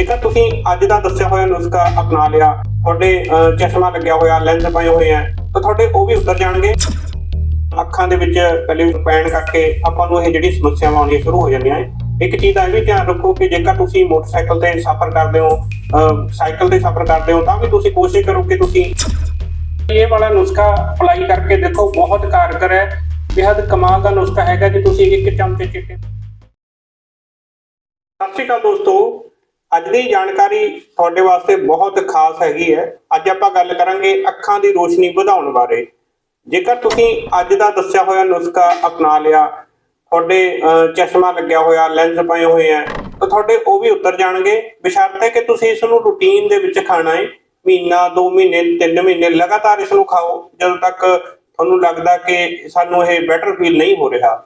ਜੇਕਰ ਤੁਸੀਂ ਅੱਜ ਦਾ ਦੱਸਿਆ ਹੋਇਆ ਨੁਸਖਾ ਅਪਣਾ ਲਿਆ, ਤੁਹਾਡੇ ਚਸ਼ਮਾ ਲੱਗਿਆ ਹੋਇਆ ਲੈਂਸ ਪਏ ਹੋਏ ਆ, ਤਾਂ ਤੁਹਾਡੇ ਉਹ ਵੀ ਉਤਰ ਜਾਣਗੇ। ਅੱਖਾਂ ਦੇ ਵਿੱਚ ਪਹਿਲੇ ਪੈਣ ਕਰਕੇ ਆਪਾਂ ਨੂੰ ਇਹ ਜਿਹੜੀ ਸਮੱਸਿਆਵਾਂ ਆਉਣੀਆਂ ਸ਼ੁਰੂ ਹੋ ਜਾਂਦੀਆਂ ਹੈ ਇੱਕ ਚੀਜ਼ ਦਾ ਇਹ ਵੀ ਧਿਆਨ ਰੱਖੋ ਕਿ ਜੇਕਰ ਤੁਸੀਂ ਮੋਟਰਸਾਈਕਲ ਤੇ ਸਫ਼ਰ ਕਰਦੇ ਹੋ ਸਾਈਕਲ ਤੇ ਸਫ਼ਰ ਕਰਦੇ ਹੋ, ਤਾਂ ਵੀ ਤੁਸੀਂ ਕੋਸ਼ਿਸ਼ ਕਰੋ ਕਿ ਤੁਸੀਂ ਇਹ ਵਾਲਾ ਨੁਸਖਾ ਅਪਲਾਈ ਕਰਕੇ ਦੇਖੋ, ਬਹੁਤ ਕਾਰਗਰ ਹੈ। ਬੇहद ਕਮਾਲ ਦਾ ਨੁਸਖਾ ਹੈਗਾ ਕਿ ਤੁਸੀਂ ਇੱਕ ਚਮਚੇ ਚਿੱਟੇ ਸਤਿ ਸ਼੍ਰੀ ਅਕਾਲ ਦੋਸਤੋ। ਅੱਜ ਦੀ ਜਾਣਕਾਰੀ ਤੁਹਾਡੇ ਵਾਸਤੇ ਬਹੁਤ ਖਾਸ ਹੈਗੀ ਹੈ। ਅੱਜ ਆਪਾਂ ਗੱਲ ਕਰਾਂਗੇ ਅੱਖਾਂ ਦੀ ਰੋਸ਼ਨੀ ਵਧਾਉਣ ਬਾਰੇ। ਜੇਕਰ ਤੁਸੀਂ ਅੱਜ ਦਾ ਦੱਸਿਆ ਹੋਇਆ ਨੁਸਖਾ ਅਪਣਾ ਲਿਆ, ਤੁਹਾਡੇ ਚਸ਼ਮਾ ਲੱਗਿਆ ਹੋਇਆ ਲੈਂਸ ਪਏ ਹੋਏ ਆ ਤਾਂ ਤੁਹਾਡੇ ਉਹ ਵੀ ਉਤਰ ਜਾਣਗੇ। ਬਸ਼ਰਤ ਹੈ ਕਿ ਤੁਸੀਂ ਇਸ ਨੂੰ ਰੂਟੀਨ ਦੇ ਵਿੱਚ ਖਾਣਾ ਹੈ। ਮਹੀਨਾ 2 ਮਹੀਨੇ 3 ਮਹੀਨੇ ਲਗਾਤਾਰ ਇਸ ਨੂੰ ਖਾਓ, ਜਦੋਂ ਤੱਕ ਤੁਹਾਨੂੰ ਲੱਗਦਾ ਕਿ ਸਾਨੂੰ ਇਹ ਬੈਟਰ ਫੀਲ ਨਹੀਂ ਹੋ ਰਿਹਾ।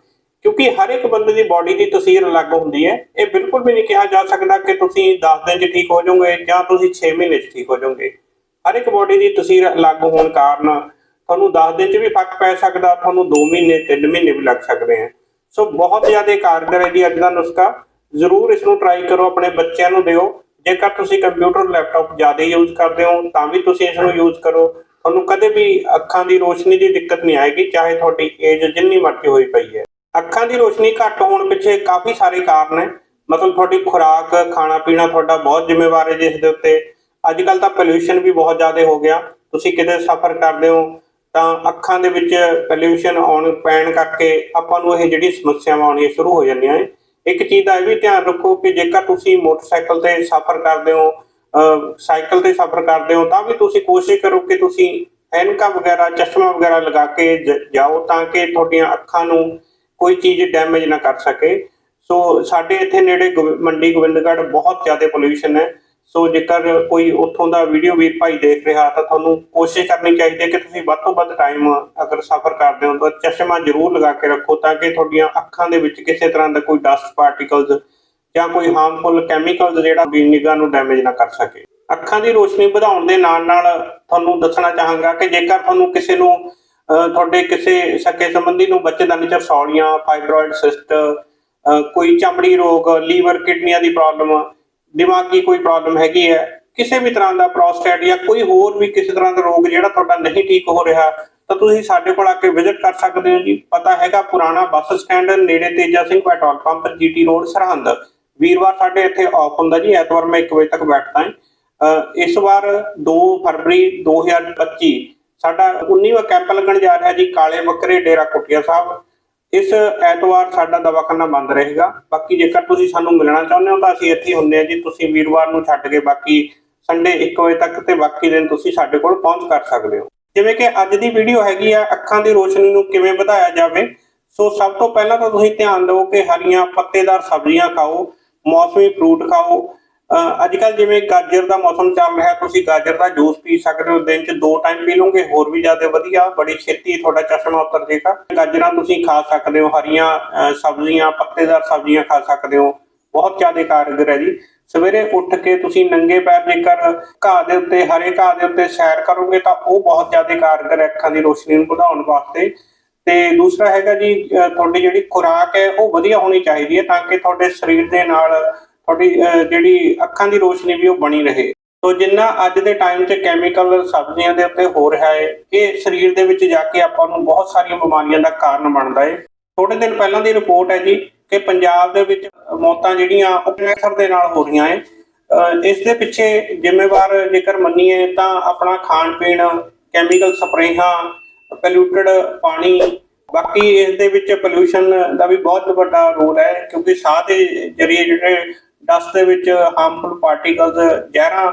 ਕਿਉਂਕਿ ਹਰ ਇੱਕ ਬੰਦੇ ਦੀ ਬਾਡੀ ਦੀ ਤਸਵੀਰ ਅਲੱਗ ਹੁੰਦੀ ਹੈ। ਇਹ ਬਿਲਕੁਲ ਵੀ ਨਹੀਂ ਕਿਹਾ ਜਾ ਸਕਦਾ ਕਿ ਤੁਸੀਂ 10 ਦਿਨ 'ਚ ਠੀਕ ਹੋ ਜਾਓਗੇ ਜਾਂ ਤੁਸੀਂ 6 ਮਹੀਨੇ 'ਚ ਠੀਕ ਹੋ ਜਾਓਗੇ। ਹਰ ਇੱਕ ਬਾਡੀ ਦੀ ਤਸਵੀਰ ਅਲੱਗ ਹੋਣ ਕਾਰਨ ਤੁਹਾਨੂੰ 10 ਦਿਨ 'ਚ ਵੀ ਫ਼ਰਕ ਪੈ ਸਕਦਾ, ਤੁਹਾਨੂੰ 2 ਮਹੀਨੇ 3 ਮਹੀਨੇ ਵੀ ਲੱਗ ਸਕਦੇ ਆ ਸੋ ਬਹੁਤ ਜ਼ਿਆਦਾ ਕਾਰਗਰ ਹੈ ਜੀ ਅੱਜ ਦਾ ਨੁਸਖਾ। ਜ਼ਰੂਰ ਇਸ ਨੂੰ ਟਰਾਈ ਕਰੋ, ਆਪਣੇ ਬੱਚਿਆਂ ਨੂੰ ਦਿਓ। ਜੇਕਰ ਤੁਸੀਂ ਕੰਪਿਊਟਰ ਲੈਪਟਾਪ ਜ਼ਿਆਦਾ ਯੂਜ਼ ਕਰਦੇ ਹੋ, ਤਾਂ ਵੀ ਤੁਸੀਂ ਇਸ ਨੂੰ ਯੂਜ਼ ਕਰੋ। ਤੁਹਾਨੂੰ ਕਦੇ ਵੀ ਅੱਖਾਂ ਦੀ ਰੋਸ਼ਨੀ ਦੀ ਦਿੱਕਤ ਨਹੀਂ ਆਏਗੀ, ਚਾਹੇ ਤੁਹਾਡੀ ਏਜ ਜਿੰਨੀ ਮਰਜ਼ੀ ਹੋਈ ਪਈ ਹੈ। ਅੱਖਾਂ ਦੀ ਰੋਸ਼ਨੀ ਘੱਟ ਹੋਣ ਪਿੱਛੇ ਕਾਫੀ ਸਾਰੇ ਕਾਰਨ ਹੈ ਮਤਲਬ ਤੁਹਾਡੀ ਖੁਰਾਕ ਖਾਣਾ ਪੀਣਾ ਤੁਹਾਡਾ ਬਹੁਤ ਜ਼ਿੰਮੇਵਾਰ ਹੈ ਜਿਸ ਦੇ ਉੱਤੇ। ਅੱਜ ਕੱਲ ਤਾਂ ਪੋਲਿਊਸ਼ਨ ਵੀ ਬਹੁਤ ਜ਼ਿਆਦਾ ਹੋ ਗਿਆ। ਤੁਸੀਂ ਕਿਤੇ ਸਫ਼ਰ ਕਰਦੇ ਹੋ ਤਾਂ ਅੱਖਾਂ ਦੇ ਵਿੱਚ ਪੋਲਿਊਸ਼ਨ ਆਉਣ ਪੈਣ ਕਰਕੇ ਆਪਾਂ ਨੂੰ ਇਹ ਜਿਹੜੀ ਸਮੱਸਿਆਵਾਂ ਆਉਣੀਆਂ ਸ਼ੁਰੂ ਹੋ ਜਾਂਦੀਆਂ ਹੈ ਇੱਕ ਚੀਜ਼ ਦਾ ਇਹ ਵੀ ਧਿਆਨ ਰੱਖੋ ਕਿ ਜੇਕਰ ਤੁਸੀਂ ਮੋਟਰਸਾਈਕਲ ਤੇ ਸਫ਼ਰ ਕਰਦੇ ਹੋ ਅਹ, ਸਾਈਕਲ ਤੇ ਸਫ਼ਰ ਕਰਦੇ ਹੋ ਤਾਂ ਵੀ ਤੁਸੀਂ ਕੋਸ਼ਿਸ਼ ਕਰੋ ਕਿ ਤੁਸੀਂ ਐਨਕਾ ਵਗੈਰਾ ਚਸ਼ਮਾ ਵਗੈਰਾ ਲਗਾ ਕੇ ਜ- ਜਾਓ ਤਾਂ ਕਿ ਤੁਹਾਡੀਆਂ ਅੱਖਾਂ ਨੂੰ ਕੋਈ ਚੀਜ਼ ਡੈਮੇਜ ਨਾ ਕਰ ਸਕੇ। ਸੋ ਸਾਡੇ ਇੱਥੇ ਨੇੜੇ ਮੰਡੀ ਗੋਬਿੰਦਗੜ੍ਹ ਬਹੁਤ ਜ਼ਿਆਦਾ ਪੋਲਿਊਸ਼ਨ ਹੈ। ਸੋ ਜੇਕਰ ਕੋਈ ਉੱਥੋਂ ਦਾ ਵੀਡੀਓ ਵੀਰ ਭਾਈ ਦੇਖ ਰਿਹਾ ਤਾਂ ਤੁਹਾਨੂੰ ਕੋਸ਼ਿਸ਼ ਕਰਨੀ ਚਾਹੀਦੀ ਹੈ ਕਿ ਤੁਸੀਂ ਵੱਧ ਤੋਂ ਵੱਧ ਟਾਈਮ ਅਗਰ ਸਫ਼ਰ ਕਰਦੇ ਹੋ ਤਾਂ ਚਸ਼ਮਾ ਜ਼ਰੂਰ ਲਗਾ ਕੇ ਰੱਖੋ ਤਾਂ ਕਿ ਤੁਹਾਡੀਆਂ ਅੱਖਾਂ ਦੇ ਵਿੱਚ ਕਿਸੇ ਤਰ੍ਹਾਂ ਦਾ ਕੋਈ ਡਸਟ ਪਾਰਟੀਕਲਸ ਜਾਂ ਕੋਈ ਹਾਰਮਫੁਲ ਕੈਮੀਕਲਸ ਜਿਹੜਾ ਵੀ ਨਿਗਾਹ ਨੂੰ ਡੈਮੇਜ ਨਾ ਕਰ ਸਕੇ। ਅੱਖਾਂ ਦੀ ਰੋਸ਼ਨੀ ਵਧਾਉਣ ਦੇ ਨਾਲ ਨਾਲ ਤੁਹਾਨੂੰ ਦੱਸਣਾ ਚਾਹਾਂਗਾ ਕਿ ਜੇਕਰ ਤੁਹਾਨੂੰ ਕਿਸੇ ਨੂੰ ਤੁਹਾਡੇ ਕਿਸੇ ਸਕੇ ਸੰਬੰਧੀ ਨੂੰ ਬੱਚੇ ਦਾ ਨਿਚਰ ਸੌਲੀਆਂ ਫਾਈਬਰੋਇਡ ਸਿਸਟ ਕੋਈ ਚਮੜੀ ਰੋਗ, ਲੀਵਰ, ਕਿਡਨੀਆਂ ਦੀ ਪ੍ਰੋਬਲਮ ਦਿਮਾਗੀ ਕੋਈ ਪ੍ਰੋਬਲਮ ਹੈਗੀ ਹੈ? ਕਿਸੇ ਵੀ ਤਰ੍ਹਾਂ ਦਾ ਪ੍ਰੋਸਟੇਟ ਜਾਂ ਕੋਈ ਹੋਰ ਵੀ ਕਿਸੇ ਤਰ੍ਹਾਂ ਦਾ ਰੋਗ ਜਿਹੜਾ ਤੁਹਾਡਾ ਨਹੀਂ ਠੀਕ ਹੋ ਰਿਹਾ, ਤਾਂ ਤੁਸੀਂ ਸਾਡੇ ਕੋਲ ਆ ਕੇ ਵਿਜ਼ਿਟ ਕਰ ਸਕਦੇ ਹੋ ਜੀ। ਪਤਾ ਹੈਗਾ ਪੁਰਾਣਾ ਬੱਸ ਸਟੈਂਡ, ਨੇੜੇ Teja Singh petrol pump, GT road, Sirhind. ਵੀਰਵਾਰ ਸਾਡੇ ਇੱਥੇ ਆਫ ਹੁੰਦਾ ਜੀ, ਐਤਵਾਰ ਮੈਂ 1 ਵਜੇ ਤੱਕ ਬੈਠਦਾ ਹਾਂ ਇਸ ਵਾਰ 2 ਫਰਵਰੀ 2025 ਸਾਡਾ 19ਵਾਂ ਕੈਂਪ ਲੱਗਣ ਜਾ ਰਿਹਾ ਜੀ, ਕਾਲੇ ਬੱਕਰੇ ਡੇਰਾ ਕੁਟਿਆ ਸਾਹਿਬ। ਇਸ ਐਤਵਾਰ ਸਾਡਾ ਦਵਾਖਾਨਾ ਬੰਦ ਰਹੇਗਾ। ਬਾਕੀ ਜੇਕਰ ਤੁਸੀਂ ਸਾਨੂੰ ਮਿਲਣਾ ਚਾਹੁੰਦੇ ਹੋ ਤਾਂ ਅਸੀਂ ਇੱਥੇ ਹੁੰਦੇ ਹਾਂ ਜੀ। ਤੁਸੀਂ ਵੀਰਵਾਰ ਨੂੰ ਛੱਡ ਕੇ ਬਾਕੀ ਸੰਡੇ 1 ਵਜੇ ਤੱਕ ਤੇ ਬਾਕੀ ਦਿਨ ਤੁਸੀਂ ਸਾਡੇ ਕੋਲ ਪਹੁੰਚ ਕਰ ਸਕਦੇ ਹੋ। ਜਿਵੇਂ ਕਿ ਅੱਜ ਦੀ ਵੀਡੀਓ ਹੈਗੀ ਆ, ਅੱਖਾਂ ਦੀ ਰੋਸ਼ਨੀ ਨੂੰ ਕਿਵੇਂ ਵਧਾਇਆ ਜਾਵੇ। ਸੋ ਸਭ ਤੋਂ ਪਹਿਲਾਂ ਤਾਂ ਤੁਸੀਂ ਧਿਆਨ ਦਿਓ ਕਿ ਹਰੀਆਂ ਪੱਤੇਦਾਰ ਸਬਜ਼ੀਆਂ ਖਾਓ, ਮੌਸਮੀ ਫਰੂਟ ਖਾਓ। ਅੱਜ ਕੱਲ ਜਿਵੇਂ ਗਾਜਰ ਦਾ ਮੌਸਮ ਚੱਲ ਰਿਹਾ, ਤੁਸੀਂ ਗਾਜਰ ਦਾ ਜੂਸ ਪੀ ਸਕਦੇ ਹੋ, ਦਿਨ ਚ ਦੋ ਟਾਈਮ ਪੀ ਲਓਗੇ, ਹੋਰ ਵੀ ਜ਼ਿਆਦਾ ਵਧੀਆ, ਬੜੀ ਛੇਤੀ ਤੁਹਾਡਾ ਚਸ਼ਮਾ ਉਤਰ ਜਾਏਗਾ। ਗਾਜਰਾਂ ਤੁਸੀਂ ਖਾ ਸਕਦੇ ਹੋ, ਹਰੀਆਂ ਸਬਜ਼ੀਆਂ, ਪੱਤੇਦਾਰ ਸਬਜ਼ੀਆਂ ਖਾ ਸਕਦੇ ਹੋ, ਬਹੁਤ ਜ਼ਿਆਦਾ ਕਾਰਗਰ ਹੈ ਜੀ। ਸਵੇਰੇ ਉੱਠ ਕੇ ਤੁਸੀਂ ਨੰਗੇ ਪੈਰ ਜੇਕਰ ਘਾਹ ਦੇ ਉੱਤੇ, ਹਰੇ ਘਾਹ ਦੇ ਉੱਤੇ ਸੈਰ ਕਰੋਗੇ ਤਾਂ ਉਹ ਬਹੁਤ ਜ਼ਿਆਦਾ ਕਾਰਗਰ ਹੈ ਅੱਖਾਂ ਦੀ ਰੋਸ਼ਨੀ ਨੂੰ ਵਧਾਉਣ ਵਾਸਤੇ। ਤੇ ਦੂਸਰਾ ਹੈਗਾ ਜੀ ਤੁਹਾਡੀ ਜਿਹੜੀ ਖੁਰਾਕ ਹੈ ਉਹ ਵਧੀਆ ਹੋਣੀ ਚਾਹੀਦੀ ਹੈ ਤਾਂ ਕਿ ਤੁਹਾਡੇ ਸਰੀਰ ਦੇ ਨਾਲ ਤੁਹਾਡੀ ਜਿਹੜੀ ਅੱਖਾਂ ਦੀ ਰੋਸ਼ਨੀ ਵੀ ਉਹ ਬਣੀ ਰਹੇ। ਸੋ ਜਿੰਨਾ ਅੱਜ ਦੇ ਟਾਈਮ 'ਚ ਕੈਮੀਕਲ ਸਬਜ਼ੀਆਂ ਦੇ ਉੱਤੇ ਹੋ ਰਿਹਾ ਹੈ ਇਹ ਸਰੀਰ ਦੇ ਵਿੱਚ ਜਾ ਕੇ ਆਪਾਂ ਨੂੰ ਬਹੁਤ ਸਾਰੀਆਂ ਬਿਮਾਰੀਆਂ ਦਾ ਕਾਰਨ ਬਣਦਾ ਹੈ ਥੋੜੇ ਦਿਨ ਪਹਿਲਾਂ ਦੀ ਰਿਪੋਰਟ ਹੈ ਜੀ ਕਿ ਪੰਜਾਬ ਦੇ ਵਿੱਚ ਮੌਤਾਂ ਜਿਹੜੀਆਂ ਉਹ ਕੈਂਸਰ ਦੇ ਨਾਲ ਹੋ ਰਹੀਆਂ ਹੈ ਇਸ ਦੇ ਪਿੱਛੇ ਜ਼ਿੰਮੇਵਾਰ ਜੇਕਰ ਮੰਨੀਏ ਤਾਂ ਆਪਣਾ ਖਾਣ ਪੀਣ ਕੈਮੀਕਲ ਸਪਰੇਹਾਂ ਪੋਲਿਊਟਡ ਪਾਣੀ, ਬਾਕੀ ਇਸ ਦੇ ਵਿੱਚ ਪੋਲਿਊਸ਼ਨ ਦਾ ਵੀ ਬਹੁਤ ਵੱਡਾ ਰੋਲ ਹੈ ਕਿਉਂਕਿ ਸਾਹ ਦੇ ਜਰੀਏ ਜਿਹੜੇ ਡਸਟ ਦੇ ਵਿੱਚ ਹਾਰਮਫੁਲ ਪਾਰਟੀਕਲਸ ਜ਼ਹਿਰਾਂ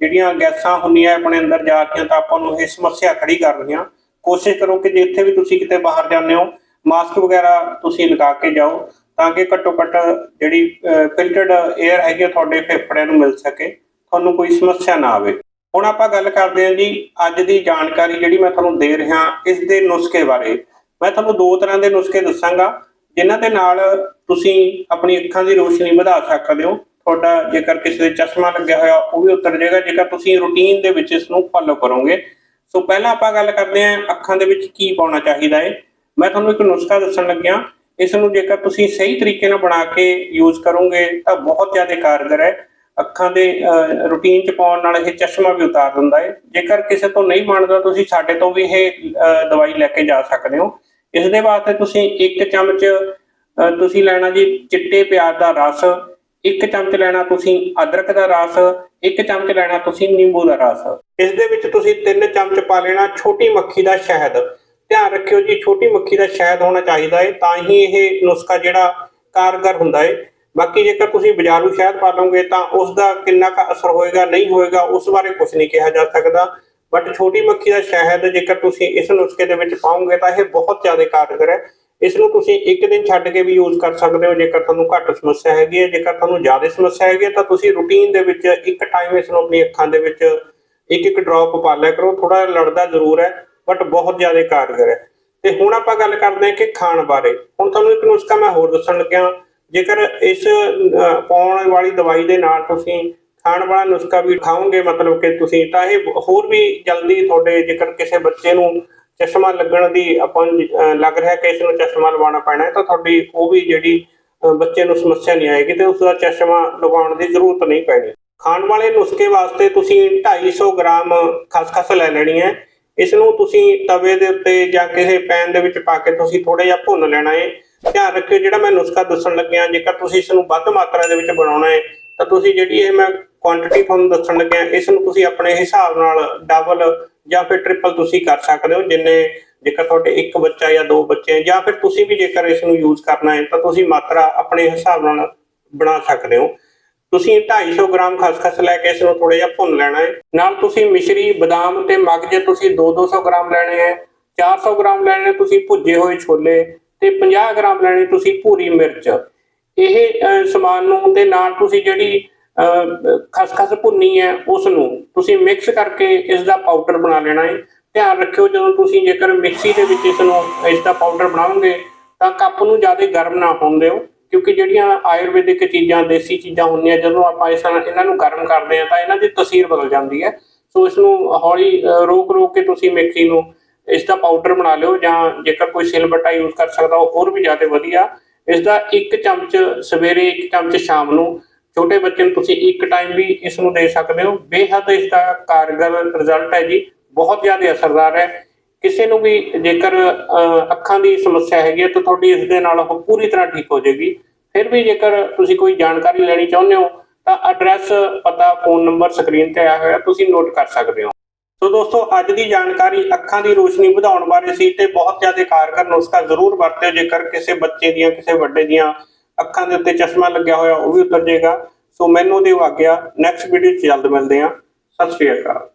ਜਿਹੜੀਆਂ ਗੈਸਾਂ ਹੁੰਦੀਆਂ ਆਪਣੇ ਅੰਦਰ ਜਾ ਕੇ ਤਾਂ ਆਪਾਂ ਨੂੰ ਇਹ ਸਮੱਸਿਆ ਖੜੀ ਕਰ ਰਹੀਆਂ। ਕੋਸ਼ਿਸ਼ ਕਰੋ ਕਿ ਜਿੱਥੇ ਵੀ ਤੁਸੀਂ ਕਿਤੇ ਬਾਹਰ ਜਾਂਦੇ ਹੋ ਮਾਸਕ ਵਗੈਰਾ ਤੁਸੀਂ ਲਗਾ ਕੇ ਜਾਓ ਤਾਂ ਕਿ ਘੱਟੋ ਘੱਟ ਜਿਹੜੀ ਫਿਲਟਰਡ 에ਅਰ ਹੈਗੀ ਆ ਤੁਹਾਡੇ ਫੇਫੜਿਆਂ ਨੂੰ ਮਿਲ ਸਕੇ, ਤੁਹਾਨੂੰ ਕੋਈ ਸਮੱਸਿਆ ਨਾ ਆਵੇ। ਹੁਣ ਆਪਾਂ ਗੱਲ ਕਰਦੇ ਹਾਂ ਜੀ, ਅੱਜ ਦੀ ਜਾਣਕਾਰੀ ਜਿਹੜੀ ਮੈਂ ਤੁਹਾਨੂੰ ਦੇ ਰਿਹਾ ਇਸ ਦੇ ਨੁਸਖੇ ਬਾਰੇ। ਮੈਂ ਤੁਹਾਨੂੰ ਦੋ ਤਰ੍ਹਾਂ ਦੇ ਨੁਸਖੇ ਦੱਸਾਂਗਾ। ਜਿਨ੍ਹਾਂ ਦੇ ਨਾਲ ਤੁਸੀਂ ਆਪਣੀ ਅੱਖਾਂ ਦੀ ਰੋਸ਼ਨੀ ਵਧਾ ਸਕਦੇ ਹੋ। ਤੁਹਾਡਾ ਜੇਕਰ ਕਿਸੇ ਦੇ ਚਸ਼ਮਾ ਲੱਗਿਆ ਹੋਇਆ, ਉਹ ਵੀ ਉਤਰ ਜਾਏਗਾ। ਜੇਕਰ ਤੁਸੀਂ ਰੂਟੀਨ ਦੇ ਵਿੱਚ ਇਸ ਨੂੰ ਫੋਲੋ ਕਰੋਗੇ। ਸੋ ਪਹਿਲਾਂ ਆਪਾਂ ਗੱਲ ਕਰਦੇ ਹਾਂ ਅੱਖਾਂ ਦੇ ਵਿੱਚ ਕੀ ਪਾਉਣਾ ਚਾਹੀਦਾ ਹੈ। ਮੈਂ ਤੁਹਾਨੂੰ ਇੱਕ ਨੁਸਖਾ ਦੱਸਣ ਲੱਗਿਆ। ਇਸ ਨੂੰ ਜੇਕਰ ਤੁਸੀਂ ਸਹੀ ਤਰੀਕੇ ਨਾਲ ਬਣਾ ਕੇ ਯੂਜ਼ ਕਰੋਗੇ, ਤਾਂ ਬਹੁਤ ਜ਼ਿਆਦਾ ਕਾਰਗਰ ਹੈ। ਅੱਖਾਂ ਦੇ ਰੂਟੀਨ ਚ ਪਾਉਣ ਨਾਲ ਇਹ ਚਸ਼ਮਾ ਵੀ ਉਤਾਰ ਦਿੰਦਾ ਹੈ। ਜੇਕਰ ਕਿਸੇ ਤੋਂ ਨਹੀਂ ਬਣਦਾ ਤੁਸੀਂ ਸਾਡੇ ਤੋਂ ਵੀ ਇਹ ਦਵਾਈ ਲੈ ਕੇ ਜਾ ਸਕਦੇ ਹੋ। ਇਸ ਦੇ ਵਾਸਤੇ ਤੁਸੀਂ ਇੱਕ ਚਮਚ ਤੁਸੀਂ ਲੈਣਾ ਜੀ ਚਿੱਟੇ ਪਿਆਜ਼ ਦਾ ਰਸ, ਇੱਕ ਚਮਚ ਲੈਣਾ ਤੁਸੀਂ ਅਦਰਕ ਦਾ ਰਸ, ਇੱਕ ਚਮਚ ਲੈਣਾ ਤੁਸੀਂ ਨਿੰਬੂ ਦਾ ਰਸ। ਇਸ ਦੇ ਵਿੱਚ ਤੁਸੀਂ ਤਿੰਨ ਚਮਚ ਪਾ ਲੈਣਾ ਛੋਟੀ ਮੱਖੀ ਦਾ ਸ਼ਹਿਦ। ਧਿਆਨ ਰੱਖਿਓ ਜੀ, ਛੋਟੀ ਮੱਖੀ ਦਾ ਸ਼ਹਿਦ ਹੋਣਾ ਚਾਹੀਦਾ ਹੈ ਤਾਂ ਹੀ ਇਹ ਨੁਸਖਾ ਜਿਹੜਾ ਕਾਰਗਰ ਹੁੰਦਾ ਹੈ ਬਾਕੀ ਜੇਕਰ ਤੁਸੀਂ ਬਾਜ਼ਾਰੂ ਸ਼ਹਿਦ ਪਾ ਲਓਗੇ ਤਾਂ ਉਸ ਦਾ ਕਿੰਨਾ ਕੁ ਅਸਰ ਹੋਏਗਾ, ਨਹੀਂ ਹੋਏਗਾ, ਉਸ ਬਾਰੇ ਕੁਝ ਨਹੀਂ ਕਿਹਾ ਜਾ ਸਕਦਾ। ਬਟ ਛੋਟੀ ਮੱਖੀ ਦਾ ਸ਼ਹਿਦ ਜੇਕਰ ਤੁਸੀਂ ਇਸ ਨੁਸਖੇ ਦੇ ਵਿੱਚ ਪਾਓਗੇ ਤਾਂ ਇਹ ਬਹੁਤ ਜ਼ਿਆਦਾ ਕਾਰਗਰ ਹੈ। ਇਸ ਨੂੰ ਤੁਸੀਂ ਇੱਕ ਦਿਨ ਛੱਡ ਕੇ ਵੀ ਯੂਜ਼ ਕਰ ਸਕਦੇ ਹੋ। ਜੇਕਰ ਤੁਹਾਨੂੰ ਘੱਟ ਸਮੱਸਿਆ ਹੈਗੀ ਹੈ, ਜੇਕਰ ਤੁਹਾਨੂੰ ਜ਼ਿਆਦਾ ਸਮੱਸਿਆ ਹੈਗੀ ਹੈ, ਤਾਂ ਤੁਸੀਂ ਰੂਟੀਨ ਦੇ ਵਿੱਚ ਇੱਕ ਟਾਈਮ ਇਸ ਨੂੰ ਆਪਣੀ ਅੱਖਾਂ ਦੇ ਵਿੱਚ ਇੱਕ ਇੱਕ ਡ੍ਰੌਪ ਪਾ ਲਿਆ ਕਰੋ। ਥੋੜਾ ਲੜਦਾ ਜ਼ਰੂਰ ਹੈ ਬਟ ਬਹੁਤ ਜ਼ਿਆਦਾ ਕਾਰਗਰ ਹੈ। ਤੇ ਹੁਣ ਆਪਾਂ ਗੱਲ ਕਰਦੇ ਹਾਂ ਕਿ ਖਾਣ ਬਾਰੇ। ਹੁਣ ਤੁਹਾਨੂੰ ਇੱਕ ਨੁਸਖਾ ਮੈਂ ਹੋਰ ਦੱਸਣ ਲੱਗਿਆ, ਜੇਕਰ ਇਸ ਪਾਉਣ ਵਾਲੀ ਦਵਾਈ ਦੇ ਨਾਲ ਤੁਸੀਂ ਖਾਣ ਵਾਲਾ ਨੁਸਖਾ ਵੀ ਖਾਓਗੇ, ਮਤਲਬ ਕਿ ਤੁਸੀਂ ਤਾਂ ਇਹ ਹੋਰ ਵੀ ਜਲਦੀ ਤੁਹਾਡੇ ਜੇਕਰ ਕਿਸੇ ਬੱਚੇ ਨੂੰ ਚਸ਼ਮਾ ਲੱਗਣ ਦੀ ਆਪਾਂ ਲੱਗ ਰਿਹਾ ਕਿ ਇਸ ਨੂੰ ਚਸ਼ਮਾ ਲਵਾਉਣਾ ਪੈਣਾ ਹੈ, ਤਾਂ ਤੁਹਾਡੀ ਉਹ ਵੀ ਜਿਹੜੀ ਬੱਚੇ ਨੂੰ ਸਮੱਸਿਆ ਨਹੀਂ ਆਏਗੀ ਤੇ ਉਸ ਦਾ ਚਸ਼ਮਾ ਲਗਾਉਣ ਦੀ ਜ਼ਰੂਰਤ ਨਹੀਂ ਪੈਣੀ। ਖਾਣ ਵਾਲੇ ਨੁਸਖੇ ਵਾਸਤੇ ਤੁਸੀਂ 250 ਗ੍ਰਾਮ ਖਸਖਸ ਲੈ ਲੈਣੀ ਹੈ। ਇਸ ਨੂੰ ਤੁਸੀਂ ਤਵੇ ਦੇ ਉੱਤੇ ਜਾਂ ਕਿਸੇ ਪੈਨ ਦੇ ਵਿੱਚ ਪਾ ਕੇ ਤੁਸੀਂ ਥੋੜਾ ਜਿਹਾ ਭੁੰਨ ਲੈਣਾ ਹੈ। ਧਿਆਨ ਰੱਖਿਓ, ਜਿਹੜਾ ਮੈਂ ਨੁਸਖਾ ਦੱਸਣ ਲੱਗਿਆ, ਜੇਕਰ ਤੁਸੀਂ ਇਸ ਨੂੰ ਵੱਧ ਮਾਤਰਾ ਦੇ ਵਿੱਚ ਬਣਾਉਣਾ ਹੈ ਤਾਂ ਤੁਸੀਂ ਜਿਹੜੀ ਇਹ ਮੈਂ ਕੁਆਂਟੀਟੀ ਤੁਹਾਨੂੰ ਦੱਸਣ ਲੱਗਿਆ, ਇਸ ਨੂੰ ਤੁਸੀਂ ਆਪਣੇ ਹਿਸਾਬ ਨਾਲ ਡਬਲ ਜਾਂ ਫਿਰ ਟ੍ਰਿਪਲ ਤੁਸੀਂ ਕਰ ਸਕਦੇ ਹੋ, ਜਿੰਨੇ ਜੇਕਰ ਤੁਹਾਡੇ ਇੱਕ ਬੱਚਾ ਜਾਂ ਦੋ ਬੱਚੇ ਜਾਂ ਫਿਰ ਤੁਸੀਂ ਵੀ ਜੇਕਰ ਇਸ ਨੂੰ ਯੂਜ਼ ਕਰਨਾ ਹੈ, ਤਾਂ ਤੁਸੀਂ ਮਾਤਰਾ ਆਪਣੇ ਹਿਸਾਬ ਨਾਲ ਬਣਾ ਸਕਦੇ ਹੋ। ਤੁਸੀਂ 250 ਗ੍ਰਾਮ ਖਸਖਸ ਲੈ ਕੇ ਇਸ ਨੂੰ ਥੋੜਾ ਜਿਹਾ ਭੁੰਨ ਲੈਣਾ ਹੈ। ਨਾਲ ਤੁਸੀਂ ਮਿਸ਼ਰੀ, ਬਦਾਮ ਤੇ ਮਗਜ ਤੁਸੀਂ 2-200 ਗ੍ਰਾਮ ਲੈਣੇ ਹੈ 400 ਗ੍ਰਾਮ ਲੈਣੇ ਤੁਸੀਂ ਭੁੱਜੇ ਹੋਏ ਛੋਲੇ ਤੇ 50 ਗ੍ਰਾਮ ਲੈਣੇ ਤੁਸੀਂ ਭੂਰੀ ਮਿਰਚ। ਇਹ ਸਮਾਨ ਨੂੰ ਤੇ ਨਾਲ ਤੁਸੀਂ ਜਿਹੜੀ ਅਹ, ਖਸਖਸ ਭੁੰਨੀ ਹੈ ਉਸ ਨੂੰ ਤੁਸੀਂ ਮਿਕਸ ਕਰਕੇ ਇਸ ਦਾ ਪਾਊਡਰ ਬਣਾ ਲੈਣਾ ਹੈ। ਧਿਆਨ ਰੱਖਿਓ ਜਦੋਂ ਤੁਸੀਂ ਜੇਕਰ ਮਿਕਸੀ ਦੇ ਵਿੱਚ ਇਸ ਨੂੰ ਇਸ ਦਾ ਪਾਊਡਰ ਬਣਾਓਗੇ ਤਾਂ ਕੱਪ ਨੂੰ ਜ਼ਿਆਦਾ ਗਰਮ ਨਾ ਹੋਣ ਦਿਓ ਕਿਉਂਕਿ ਜਿਹੜੀਆਂ ਆਯੁਰਵੈਦਿਕ ਚੀਜ਼ਾਂ ਦੇਸੀ ਚੀਜ਼ਾਂ ਹੁੰਦੀਆਂ ਜਦੋਂ ਆਪਾਂ ਇਸ ਇਹਨਾਂ ਨੂੰ ਗਰਮ ਕਰਦੇ ਹਾਂ ਤਾਂ ਇਹਨਾਂ ਦੀ ਤਸੀਰ ਬਦਲ ਜਾਂਦੀ ਹੈ। ਸੋ ਇਸ ਨੂੰ ਹੌਲੀ ਅਹ, ਰੋਕ ਰੋਕ ਕੇ ਤੁਸੀਂ ਮਿਕਸੀ ਨੂੰ ਇਸ ਦਾ ਪਾਊਡਰ ਬਣਾ ਲਿਓ ਜਾਂ ਜੇਕਰ ਕੋਈ ਸਿਲਬੱਟਾ ਯੂਜ਼ ਕਰ ਸਕਦਾ ਉਹ ਹੋਰ ਵੀ ਜ਼ਿਆਦਾ ਵਧੀਆ ਇਸ ਦਾ ਇੱਕ ਚਮਚ ਸਵੇਰੇ ਇੱਕ ਚਮਚ ਸ਼ਾਮ ਨੂੰ ਛੋਟੇ ਬੱਚੇ ਨੂੰ ਤੁਸੀਂ ਇੱਕ ਟਾਈਮ ਵੀ ਇਸ ਨੂੰ ਦੇ ਸਕਦੇ ਹੋ। ਬੇਹੱਦ ਇਸ ਦਾ ਕਾਰਗਰ ਰਿਜ਼ਲਟ ਹੈ ਜੀ। ਬਹੁਤ ਜ਼ਿਆਦਾ ਅਸਰਦਾਰ ਹੈ। ਕਿਸੇ ਨੂੰ ਵੀ ਜੇਕਰ ਅੱਖਾਂ ਦੀ ਸਮੱਸਿਆ ਹੈਗੀ ਹੈ ਤਾਂ ਤੁਹਾਡੀ ਇਸ ਦੇ ਨਾਲ ਉਹ ਪੂਰੀ ਤਰ੍ਹਾਂ ਠੀਕ ਹੋ ਜਾਏਗੀ। ਫਿਰ ਵੀ ਜੇਕਰ ਤੁਸੀਂ ਕੋਈ ਜਾਣਕਾਰੀ ਲੈਣੀ ਚਾਹੁੰਦੇ ਹੋ ਤਾਂ ਐਡਰੈਸ ਪਤਾ ਫੋਨ ਨੰਬਰ ਸਕਰੀਨ ਤੇ ਆਇਆ ਹੋਇਆ ਤੁਸੀਂ ਨੋਟ ਕਰ ਸਕਦੇ ਹੋ। ਸੋ ਦੋਸਤੋ, ਅੱਜ ਦੀ ਜਾਣਕਾਰੀ ਅੱਖਾਂ ਦੀ ਰੋਸ਼ਨੀ ਵਧਾਉਣ ਬਾਰੇ ਸੀ ਤੇ ਬਹੁਤ ਜ਼ਿਆਦਾ ਕਾਰਗਰ ਨੁਸਖਾ ਜ਼ਰੂਰ ਵਰਤਿਓ। ਜੇਕਰ ਕਿਸੇ ਬੱਚੇ ਦੀਆਂ, ਕਿਸੇ ਵੱਡੇ ਦੀਆਂ ਅੱਖਾਂ ਦੇ ਉੱਤੇ ਚਸ਼ਮਾ ਲੱਗਿਆ ਹੋਇਆ, ਉਹ ਵੀ ਉਤਰ ਜਾਏਗਾ। ਸੋ ਮੈਨੂੰ ਦਿਓ ਆਗਿਆ ਨੈਕਸਟ ਵੀਡੀਓ 'ਚ ਜਲਦ ਮਿਲਦੇ ਹਾਂ। ਸਤਿ ਸ਼੍ਰੀ ਅਕਾਲ।